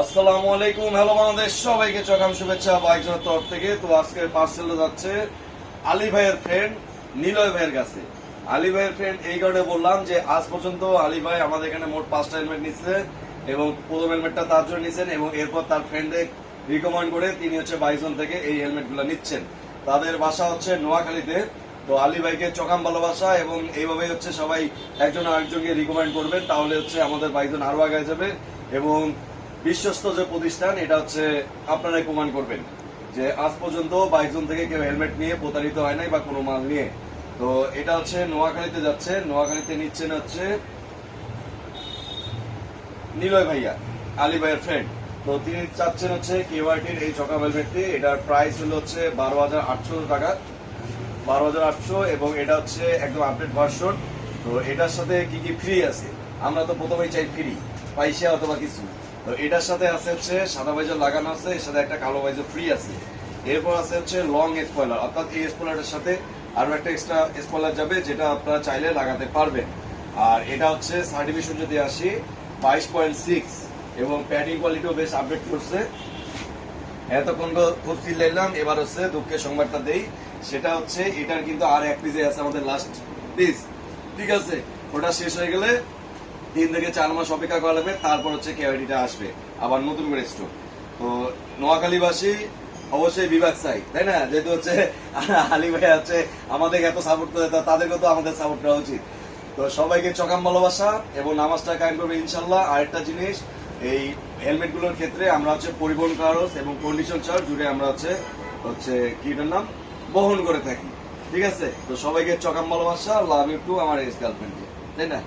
আসসালামু আলাইকুম, হ্যালো বাংলাদেশ, সবাইকে চকাম শুভেচ্ছা বাইকজনের তরফ থেকে। তো আজকের পার্সেল যাচ্ছে আলী ভাইয়ের ফ্রেন্ড নিলয় ভাইয়ের কাছে। আলী ভাইয়ের ফ্রেন্ড এই কারণে বললাম যে, আজ পর্যন্ত আলী ভাই আমাদের এখানে মোট পাঁচটা হেলমেট নিচ্ছে এবং প্রথম হেলমেটটা তার জন্য নিচ্ছেন এবং এরপর তার ফ্রেন্ডে রিকমেন্ড করে তিনি হচ্ছে বাইজন থেকে এই হেলমেটগুলো নিচ্ছেন। তাদের বাসা হচ্ছে নোয়াখালীতে। তো আলী ভাইকে চকাম ভালোবাসা এবং এইভাবে হচ্ছে সবাই একজন আরেকজনকে রিকমেন্ড করবেন তাহলে হচ্ছে আমাদের বাইজন আরও আগে যাবে এবং বিশ্বস্ত যে প্রতিষ্ঠান, এটা হচ্ছে আপনারাই প্রমাণ করবেন যে আজ পর্যন্ত বাইকজন থেকে কেউ হেলমেট নিয়ে প্রতারিত হয় নাই বা কোনো মাল নিয়ে। তো এটা হচ্ছে নোয়াখালীতে যাচ্ছে, নোয়াখালীতে নিচ্ছেন হচ্ছে নিলয় ভাইয়া, আলী ভাইয়ের ফ্রেন্ড তো তিনি চাচ্ছেন হচ্ছে কেওয়াইটির এই চকা হেলমেটটি, এটার প্রাইস হলো হচ্ছে বারো হাজার আটশো টাকা। বারো হাজার আটশো এবং এটা হচ্ছে একদম আপডেট ভার্সন তো এটার সাথে কি কি ফ্রি আছে? আমরা তো প্রথমেই চাই ফ্রি পয়সা অথবা কিছু। তো এটার সাথে আছে হচ্ছে সাদা বাইজার লাগানো আছে, এর সাথে একটা কালো বাইজার ফ্রি আছে। এরপর আছে হচ্ছে লং স্পয়লার অর্থাৎ এই স্পয়লারের সাথে আরও একটা এক্সট্রা স্পয়লার যাবে যেটা আপনারা চাইলে লাগাতে পারবেন। আর এটা হচ্ছে সার্টিফিকেশন যদি আসি, বাইশ পয়েন্ট সিক্স এবং প্যাডিং কোয়ালিটিও বেশ আপডেট করছে। এতক্ষণ তো খুব ফিল লাইলাম এবার হচ্ছে দুঃখের সংবাদটা দেই। সেটা হচ্ছে এটার কিন্তু আর এক পিজে আছে আমাদের লাস্ট পিস ঠিক আছে, ওটা শেষ হয়ে গেলে তিন থেকে চার মাস অপেক্ষা করা লাগবে তারপর হচ্ছে কেওয়াইটিটা আসবে, আবার নতুন করে স্টোর তো নোয়াখালীবাসী অবশ্যই বিভাগ চাই, তাই না? যেহেতু হচ্ছে আলী ভাই আছে আমাদের এত সাপোর্ট করে, তো তাদেরকেও তো আমাদের সাপোর্ট করা উচিত। তো সবাইকে চকাম ভালোবাসা এবং নামাজটা কায়েম করবে ইনশাল্লাহ আরেকটা জিনিস, এই হেলমেটগুলোর ক্ষেত্রে আমরা হচ্ছে পরিবহন খরচ এবং কন্ডিশন চার্জ জুড়ে আমরা হচ্ছে হচ্ছে কি এটার নাম? বহন করে থাকি। ঠিক আছে? তো সবাইকে চকাম ভালোবাসা লাভ ইউ টু আমার এক্স গার্লফ্রেন্ডকে তাই না?